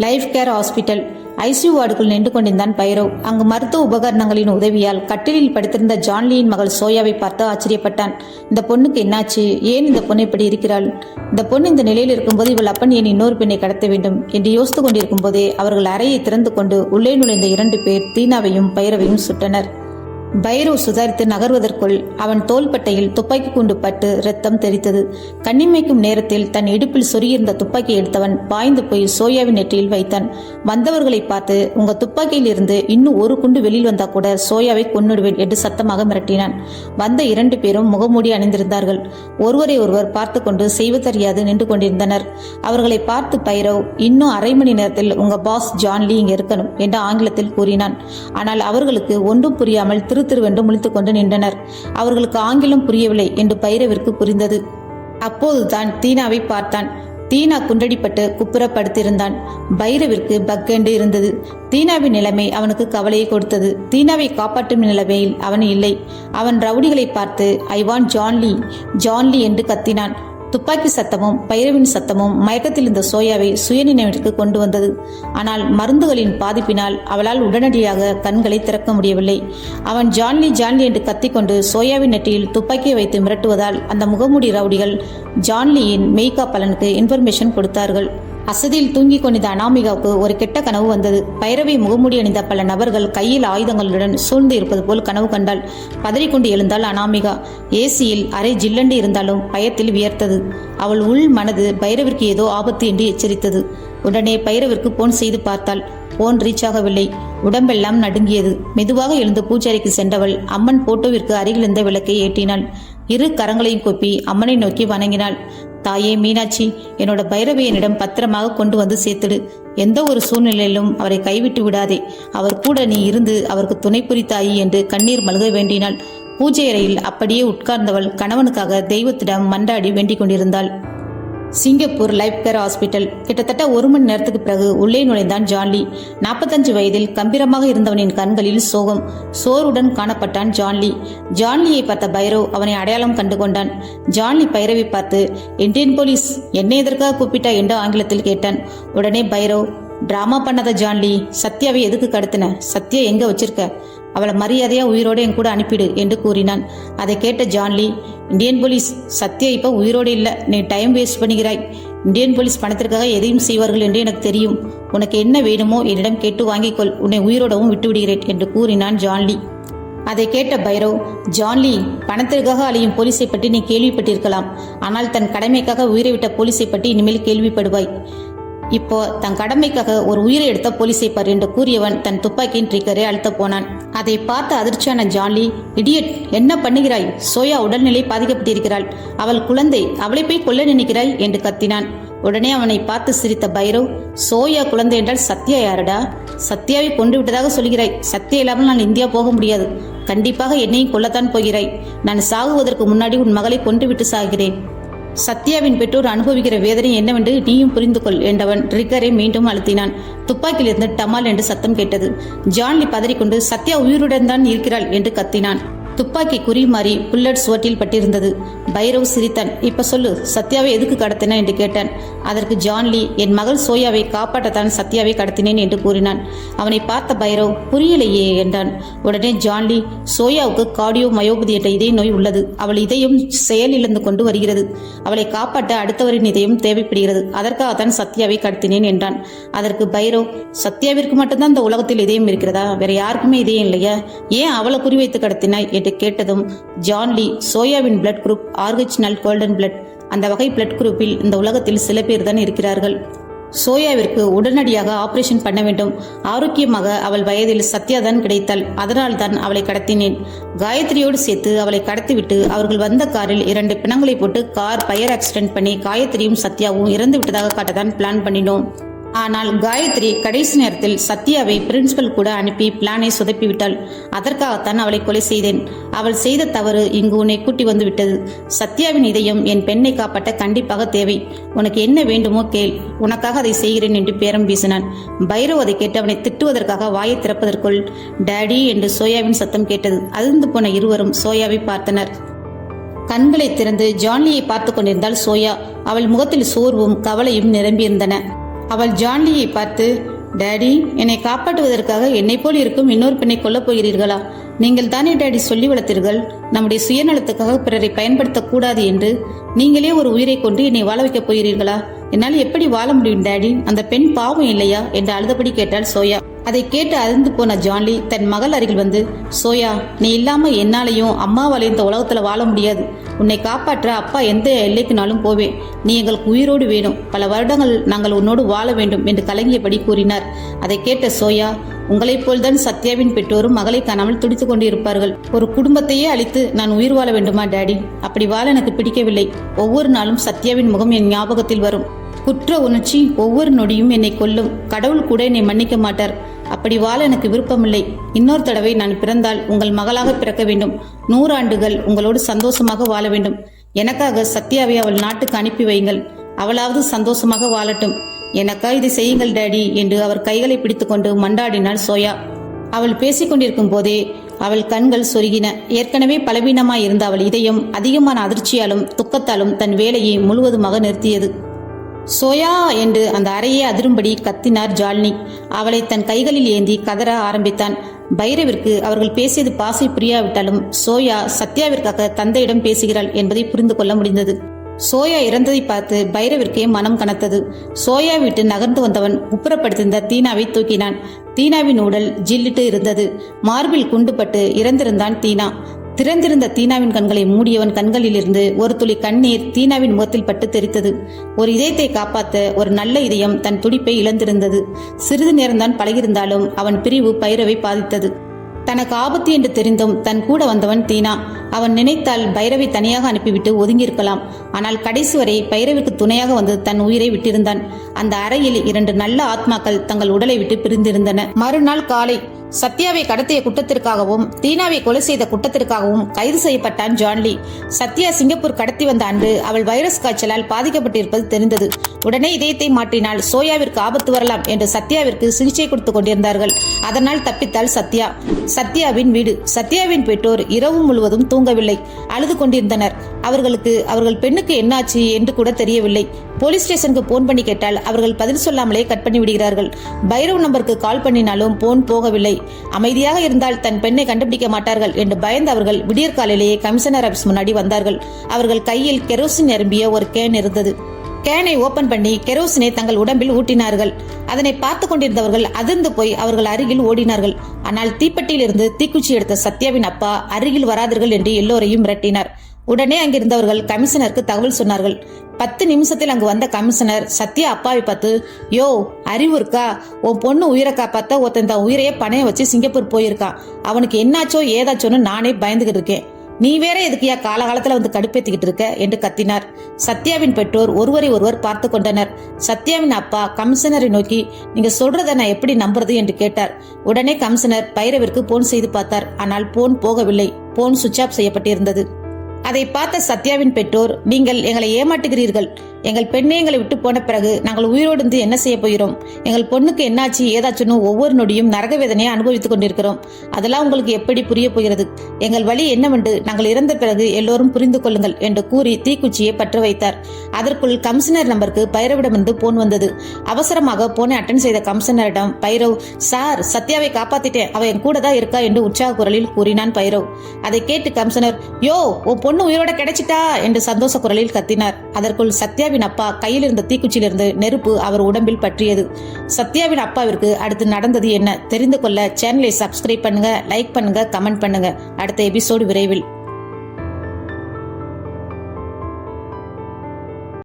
Life care hospital. ICU வார்டுக்குள் நின்று கொண்டிருந்தான் பைரவ் அங்கு மருத்துவ உபகரணங்களின் உதவியால் கட்டிலில் படுத்திருந்த ஜான்லியின் மகள் சோயாவை பார்த்து ஆச்சரியப்பட்டான். இந்த பொண்ணுக்கு என்னாச்சு? ஏன் இந்த பொண்ணு இப்படி இருக்கிறாள்? இந்த பொண்ணு இந்த நிலையில் இருக்கும்போது இவள் அப்பன் ஏன் இன்னொரு பெண்ணை கடத்த வேண்டும்? என்று யோசித்துக் கொண்டிருக்கும் போதே அவர்கள் அறையை திறந்து கொண்டு உள்ளே நுழைந்த இரண்டு பேர் தீனாவையும் பைரவையும் சுட்டனர். பைரவ் சுதாரித்து நகர்வதற்குள் அவன் தோள்பட்டையில் துப்பாக்கி குண்டு பட்டு ரத்தம் தெரித்தது கண்ணிமைக்கும் நேரத்தில் தன் இடுப்பில் சொருகியிருந்த துப்பாக்கி எடுத்தவன் பாய்ந்து போய் சோயாவின் நெற்றியில் வைத்தான். வந்தவர்களை பார்த்து உங்க துப்பாக்கியில் இருந்து இன்னும் ஒரு குண்டு வெளியில் வந்தா கூட சோயாவை கொன்னுடுவேன் என்று சத்தமாக மிரட்டினான். வந்த இரண்டு பேரும் முகமூடி அணிந்திருந்தார்கள். ஒருவரை ஒருவர் பார்த்து கொண்டு செய்வதறியாது நின்று கொண்டிருந்தனர். அவர்களை பார்த்து பைரவ் இன்னும் அரை மணி நேரத்தில் உங்க பாஸ் ஜான்லி இங்கே இருக்கணும் என்று ஆங்கிலத்தில் கூறினான். ஆனால் அவர்களுக்கு ஒன்றும் புரியாமல் திரு திருவென்று முழித்துக் கொண்டு நின்றனர். அவர்களுக்கு ஆங்கிலம் புரியவில்லை என்று பைரவிற்கு புரிந்தது. அப்போதுதான் தீனாவை பார்த்தான். தீனா குண்டடிப்பட்டு குப்புற படுத்திருந்தான் பைரவிற்கு பக்கென்று இருந்தது. தீனாவின் நிலைமை அவனுக்கு கவலையை கொடுத்தது. தீனாவை காப்பாற்றும் நிலைமையில் அவன் இல்லை. அவன் ரவுடிகளை பார்த்து ஐ வான் ஜான்லி ஜான்லி என்று கத்தினான். துப்பாக்கி சத்தமும் பைரவின் சத்தமும் மயக்கத்தில் இருந்த சோயாவை சுயநினைவிற்கு கொண்டு வந்தது. ஆனால் மருந்துகளின் பாதிப்பினால் அவளால் உடனடியாக கண்களை திறக்க முடியவில்லை. அவன் ஜான்லி ஜான்லி என்று கத்திக்கொண்டு சோயாவின் நெற்றியில் துப்பாக்கியை வைத்து மிரட்டுவதால் அந்த முகமூடி ரவுடிகள் ஜான்லியின் மெய்கா பலனுக்கு இன்ஃபர்மேஷன் கொடுத்தார்கள். அசதியில் தூங்கிக் கொண்டிருந்த அனாமிகாவுக்கு ஒரு கெட்ட கனவு வந்தது. பைரவை முகமூடி அணிந்த பல நபர்கள் கையில் ஆயுதங்களுடன் சூழ்ந்து இருப்பது போல் கனவு கண்டாள். பதறிக்கொண்டு எழுந்தாள் அனாமிகா. ஏசியில் அரை ஜில்லண்டு இருந்தாலும் பயத்தில் வியர்த்தது. அவள் உள் மனது பைரவிற்கு ஏதோ ஆபத்து என்று எச்சரித்தது. உடனே பைரவிற்கு போன் செய்து பார்த்தாள். போன் ரீச் ஆகவில்லை. உடம்பெல்லாம் நடுங்கியது. மெதுவாக எழுந்து பூஜாரிக்கு சென்றவள் அம்மன் போட்டோவிற்கு அருகில் இருந்த விளக்கை ஏற்றினாள். இரு கரங்களையும் கொப்பி அம்மனை நோக்கி வணங்கினாள். தாயே மீனாட்சி என்னோட பைரவி என்னிடம் பத்திரமாக கொண்டு வந்து சேர்த்துடு. எந்த ஒரு சூழ்நிலையிலும் அவரை கைவிட்டு விடாதே. அவர் கூட நீ இருந்து அவருக்கு துணை புரித்தாயி என்று கண்ணீர் மல்க வேண்டினாள். பூஜை அறையில் அப்படியே உட்கார்ந்தவள் கணவனுக்காக தெய்வத்திடம் மன்றாடி வேண்டிக் கொண்டிருந்தாள். Singapore life care hospital. கிட்டத்தட்ட ஒரு மணி நேரத்துக்கு பிறகு உள்ளே நுழைந்தான் ஜான்லி. நாற்பத்தஞ்சு வயதில் கம்பீரமாக இருந்தவனின் கண்களில் சோகம் சோருடன் காணப்பட்டான் ஜான்லி. ஜான்லியை பார்த்த பைரவ் அவனை அடையாளம் கண்டு கொண்டான். ஜான்லி பைரவை பார்த்து இந்தியன் போலீஸ் என்னை எதற்காக கூப்பிட்டா என்று ஆங்கிலத்தில் கேட்டான். உடனே பைரவ் டிராமா பண்ணாத ஜான்லி. சத்யாவை எதுக்கு கடத்தின? சத்யா எங்க வச்சிருக்க? அவளை மரியாதையா உயிரோடு என் கூட அனுப்பிடு என்று கூறினான். அதை கேட்ட ஜான்லி இந்தியன் போலீஸ் சத்யா இப்ப உயிரோடு இல்லை. நீ டைம் வேஸ்ட் பண்ணுகிறாய் இந்தியன் போலீஸ் பணத்திற்காக எதையும் செய்வார்கள் என்று எனக்கு தெரியும். உனக்கு என்ன வேணுமோ என்னிடம் கேட்டு வாங்கிக்கொள். உன்னை உயிரோடவும் விட்டுவிடுகிறேன் என்று கூறினான் ஜான்லி. அதை கேட்ட பைரவ் ஜான்லி பணத்திற்காக அழியும் போலீஸை பற்றி நீ கேள்விப்பட்டிருக்கலாம். ஆனால் தன் கடமைக்காக உயிரை விட்ட போலீஸை பற்றி இனிமேல் கேள்விப்படுவாய். இப்போ தன் கடமைக்காக ஒரு உயிரை எடுத்த போலீஸை பார் என்று கூறியவன் தன் துப்பாக்கியின் ட்ரிக்கரை அழுத்த போனான். அதை பார்த்த அதிர்ச்சியான ஜான்லி இடியட் என்ன பண்ணுகிறாய்? சோயா உடல்நிலை பாதிக்கப்பட்டிருக்கிறாள். அவள் குழந்தை அவளை போய் கொல்ல நினைக்கிறாய்? என்று கத்தினான். உடனே அவனை பார்த்து சிரித்த பைரவ் சோயா குழந்தை என்றால் சத்யா யாரடா? சத்யாவை கொண்டு விட்டதாக சொல்கிறாய். சத்யா இல்லாமல் நான் இந்தியா போக முடியாது. கண்டிப்பாக என்னையும் கொல்லத்தான் போகிறாய். நான் சாகுவதற்கு முன்னாடி உன் மகளை கொன்றுவிட்டு சாகிறேன். சத்யாவின் பெற்றோர் அனுபவிக்கிற வேதனை என்னவென்று நீயும் புரிந்து கொள் என்றவன் ட்ரிக்கரை மீண்டும் அழுத்தினான். துப்பாக்கியிலிருந்து டமால் என்று சத்தம் கேட்டது. ஜான்லி பதறிக்கொண்டு சத்யா உயிருடன் தான் இருக்கிறாள் என்று கத்தினான். துப்பாக்கி குறி மாறி புல்லட் சுவற்றில் பட்டிருந்தது. பைரவ் சிரித்தான். இப்ப சொல்லு சத்யாவை எதுக்கு கடத்தின என்று கேட்டான். அதற்கு ஜான்லி என் மகள் சோயாவை காப்பாற்றத்தான் சத்யாவை கடத்தினேன் என்று கூறினான். அவனை பார்த்த பைரவ் புரியலையே என்றான். உடனே ஜான்லி சோயாவுக்கு கார்டியோ மயோபதி என்ற இதய நோய் உள்ளது. அவள் இதயம் செயலிழந்து கொண்டு வருகிறது. அவளை காப்பாற்ற அடுத்தவரின் இதயம் தேவைப்படுகிறது. அதற்காகத்தான் சத்யாவை கடத்தினேன் என்றான். அதற்கு பைரவ் சத்யாவிற்கு மட்டும்தான் இந்த உலகத்தில் இதயம் இருக்கிறதா? வேற யாருக்குமே இதயம் இல்லையா? ஏன் அவளை குறிவைத்து கடத்தினாய்? என்று கேட்டதும் ஜான்லி சோயாவின் blood group Rh null golden blood. அந்த வகை பிளட் குரூப்பில் இந்த உலகத்தில் சில பேர் தான் இருக்கிறார்கள். சோயாவிற்கு உடனடியாக ஆபரேஷன் பண்ண வேண்டும். ஆரோக்கியமாக அவள் வயதில் சத்யா தான் கிடைத்தாள். அதனால் தான் அவளை கடத்தினேன். காயத்ரியோடு சேர்த்து அவளை கடத்திவிட்டு அவர்கள் வந்த காரில் இரண்டு பிணங்களை போட்டு கார் பயர் ஆக்சிடென்ட் பண்ணி காயத்ரியும் சத்யாவும் இறந்து விட்டதாக காட்டதான் பிளான் பண்ணினோம். ஆனால் காயத்ரி கடைசி நேரத்தில் சத்யாவை பிரின்சிபல் கூட அனுப்பி பிளானை சொதப்பிவிட்டாள். அதற்காகத்தான் அவளை கொலை செய்தேன். அவள் செய்த தவறு இங்கு உன்னை கூட்டி வந்து விட்டது. சத்யாவின் இதயம் என் பெண்ணை காப்பாற்ற கண்டிப்பாக தேவை. உனக்கு என்ன வேண்டுமோ கேள். உனக்காக அதை செய்கிறேன் என்று பேரம் வீசினான். பைரவ் அதை கேட்டு அவனை திட்டுவதற்காக வாயை திறப்பதற்குள் டேடி என்று சோயாவின் சத்தம் கேட்டது. அதிர்ந்து போன இருவரும் சோயாவை பார்த்தனர். கண்களை திறந்து ஜான்லியை பார்த்து கொண்டிருந்தாள் சோயா. அவள் முகத்தில் சோர்வும் கவலையும் நிரம்பியிருந்தன. அவள் ஜான்லியை பார்த்து டேடி என்னை காப்பாற்றுவதற்காக என்னை போல் இருக்கும் இன்னொரு பெண்ணை கொல்லப் போகிறீர்களா? நீங்கள் தானே டேடி சொல்லி வளர்த்தீர்கள். நம்முடைய சுயநலத்துக்காக பிறரை பயன்படுத்தக்கூடாது என்று நீங்களே ஒரு உயிரை கொண்டு என்னை வாழ வைக்கப் போகிறீர்களா? என்னால் எப்படி வாழ முடியும் டேடி? அந்த பெண் பாவம் இல்லையா? என்று அழுதபடி கேட்டாள் சோயா. அதை கேட்டு அறிந்து போன ஜான்லி தன் மகள் அருகில் வந்து சோயா நீ இல்லாம என்னாலையும் அம்மாவாலையும் இந்த உலகத்துல வாழ முடியாது. உன்னை காப்பாற்ற அப்பா எந்த எல்லைக்குனாலும் போவேன். நீ எங்களுக்கு உயிரோடு வேணும். பல வருடங்கள் நாங்கள் உன்னோடு வாழ வேண்டும் என்று கலங்கியபடி கூறினார். அதை கேட்ட சோயா உங்களைப் போல்தான் சத்யாவின் பெற்றோரும் மகளை காணாமல் துடித்துக் கொண்டிருப்பார்கள். ஒரு குடும்பத்தையே அழித்து நான் உயிர் வாழ வேண்டுமா டேடி? அப்படி வாழ எனக்கு பிடிக்கவில்லை. ஒவ்வொரு நாளும் சத்யாவின் முகம் என் ஞாபகத்தில் வரும். குற்ற உணர்ச்சி ஒவ்வொரு நொடியும் என்னை கொல்லும். கடவுள் கூட என்னை மன்னிக்க மாட்டார். அப்படி வாழ எனக்கு விருப்பமில்லை. இன்னொரு தடவை நான் பிறந்தால் உங்கள் மகளாக பிறக்க வேண்டும். நூறாண்டுகள் உங்களோடு சந்தோஷமாக வாழ வேண்டும். எனக்காக சத்யாவை அவள் நாட்டுக்கு அனுப்பி வையுங்கள். அவளாவது சந்தோஷமாக வாழட்டும். எனக்கா இதை செய்யுங்கள் டேடி என்று அவர் கைகளை பிடித்துக்கொண்டு மண்டாடினாள் சோயா. அவள் பேசிக்கொண்டிருக்கும் போதே அவள் கண்கள் சொருகின. ஏற்கனவே பலவீனமாய் இருந்த அவள் இதயம் அதிகமான அதிர்ச்சியாலும் துக்கத்தாலும் தன் வேலையை முழுவதுமாக நிறுத்தியது. சோயா என்று அந்த அறையை அதிரும்படி கத்தினார் ஜால்னி. அவளை தன் கைகளில் ஏந்தி கதற ஆரம்பித்தான். பைரவிற்கு அவர்கள் பேசியது பாசை புரியாவிட்டாலும் சோயா சத்யாவிற்காக தந்தையிடம் பேசுகிறாள் என்பதை புரிந்து கொள்ள முடிந்தது. சோயா இறந்ததை பார்த்து பைரவிற்கே மனம் கனத்தது. சோயா விட்டு நகர்ந்து வந்தவன் குப்புறப்படுத்திருந்த தீனாவை தூக்கினான். தீனாவின் உடல் ஜில்லிட்டு இருந்தது. மார்பில் குண்டுபட்டு இறந்திருந்தான் தீனா. திறந்திருந்த தீனாவின் கண்களை மூடியவன் கண்களிலிருந்து ஒரு துளி கண்ணீர் தீனாவின் முகத்தில் பட்டு தெரித்தது. ஒரு இதயத்தை காப்பாற்ற ஒரு நல்ல இதயம் தன் துடிப்பை இழந்திருந்தது. சிறிது நேரம்தான் பழகியிருந்தாலும் அவன் பிரிவு பைரவை பாதித்தது. தனக்கு ஆபத்து என்று தெரிந்தும் தன் கூட வந்தவன் தீனா. அவன் நினைத்தால் பைரவை தனியாக அனுப்பிவிட்டு ஒதுங்கியிருக்கலாம். ஆனால் கடைசி வரை பைரவிக்கு துணையாக வந்து தன் உயிரை விட்டிருந்தான். அந்த அறையில் இரண்டு நல்ல ஆத்மாக்கள் தங்கள் உடலை விட்டு பிரிந்திருந்தன. மறுநாள் காலை சத்யாவை கடத்திய குற்றத்திற்காகவும் தீனாவை கொலை செய்த குற்றத்திற்காகவும் கைது செய்யப்பட்டான் ஜான்லி. சத்யா சிங்கப்பூர் கடத்தி வந்த அன்று அவள் வைரஸ் காய்ச்சலால் பாதிக்கப்பட்டிருப்பது தெரிந்தது. உடனே இதயத்தை மாற்றினால் சோயாவிற்கு ஆபத்து வரலாம் என்று சத்யாவிற்கு சிகிச்சை கொடுத்து கொண்டிருந்தார்கள். அதனால் தப்பித்தாள் சத்யா. சத்யாவின் வீடு சத்யாவின் பெற்றோர் இரவு முழுவதும் தூங்கவில்லை. அழுது கொண்டிருந்தனர். அவர்களுக்கு அவர்கள் பெண்ணுக்கு என்னாச்சு என்று கூட தெரியவில்லை. போலீஸ் ஸ்டேஷனுக்கு போன் பண்ணி கேட்டால் அவர்கள் பதில் சொல்லாமலே கட் பண்ணி விடுகிறார்கள் பைரவ் நம்பருக்கு கால் பண்ணினாலும் போன் போகவில்லை. அமைதியாக இருந்தால் தன் பெண்ணை கண்டுபிடிக்க மாட்டார்கள் என்று பயந்து அவர்கள் விடியற் காலையிலேயே கமிஷனர் ஆபீஸ் முன்னாடி வந்தார்கள். அவர்கள் கையில் கெரோசின் நிரம்பிய ஒரு கேன் இருந்தது. கேனை ஓபன் பண்ணி கெரோசினை தங்கள் உடம்பில் ஊட்டினார்கள். அதனை பார்த்து கொண்டிருந்தவர்கள் அதிர்ந்து போய் அவர்கள் அருகில் ஓடினார்கள். ஆனால் தீப்பெட்டியிலிருந்து தீக்குச்சி எடுத்த சத்யாவின் அப்பா அருகில் வராதீர்கள் என்று எல்லோரையும் மிரட்டினார். உடனே அங்கிருந்தவர்கள் கமிஷனருக்கு தகவல் சொன்னார்கள். பத்து நிமிஷத்தில் அங்கு வந்த கமிஷனர் சத்யா அப்பாவை பார்த்து யோ அறிவு இருக்கா? உன் பொண்ணு உயிரை காப்பாத்த ஒருத்தன் தன் உயிரையே பணைய வச்சு சிங்கப்பூர் போயிருக்கான் அவனுக்கு என்னாச்சோ ஏதாச்சோன்னு நானே பயந்துகிட்டு இருக்கேன். நீ வேற எதுக்கியா காலகாலத்துல வந்து கடுப்பேத்திக்கிட்டு இருக்க? என்று கத்தினார். சத்யாவின் பெற்றோர் ஒருவரை ஒருவர் பார்த்து கொண்டனர். சத்யாவின் அப்பா கமிஷனரை நோக்கி நீங்க சொல்றத நான் எப்படி நம்புறது? என்று கேட்டார். உடனே கமிஷனர் பைரவிற்கு போன் செய்து பார்த்தார். ஆனால் போன் போகவில்லை. போன் சுவிட்ச் ஆஃப் செய்யப்பட்டிருந்தது. அதை பார்த்த சத்யாவின் பெற்றோர் நீங்கள் எங்களை ஏமாட்டுகிறீர்கள். எங்கள் பெண்ணே எங்களை விட்டு போன பிறகு நாங்கள் உயிரோடு இருந்து என்ன செய்ய போகிறோம்? எங்கள் பொண்ணுக்கு என்னாச்சு ஏதாச்சுன்னு ஒவ்வொரு நொடியும் நரக வேதனையை அனுபவித்துக் கொண்டிருக்கிறோம். அதெல்லாம் உங்களுக்கு எப்படி புரிய போகிறது? எங்கள் வழி என்னவென்று நாங்கள் இறந்த பிறகு எல்லோரும் புரிந்து கொள்ளுங்கள் என்று கூறி தீக்குச்சியை பற்ற வைத்தார். அதற்குள் கமிஷனர் நம்பருக்கு பைரவிடமிருந்து போன் வந்தது. அவசரமாக போனை அட்டன் செய்த கமிஷனரிடம் பைரவ் சார் சத்யாவை காப்பாத்திட்டேன். அவ என் கூட தான் இருக்கா? என்று உற்சாக குரலில் கூறினான் பைரவ். அதை கேட்டு கமிஷனர் யோ உன் பொண்ணு உயிரோட கிடைச்சிட்டா? என்று சந்தோஷ குரலில் கத்தினார். அதற்குள் சத்யா சத்யாவின் அப்பா கையில் இருந்த தீக்குச்சியிலிருந்து நெருப்பு அவர் உடம்பில் பற்றியது. சத்யாவின் அப்பாவிற்கு அடுத்து நடந்தது என்ன? தெரிந்து கொள்ள சேனலை சப்ஸ்கிரைப் பண்ணுங்க லைக் பண்ணுங்க கமெண்ட் பண்ணுங்க. அடுத்த எபிசோடு விரைவில்.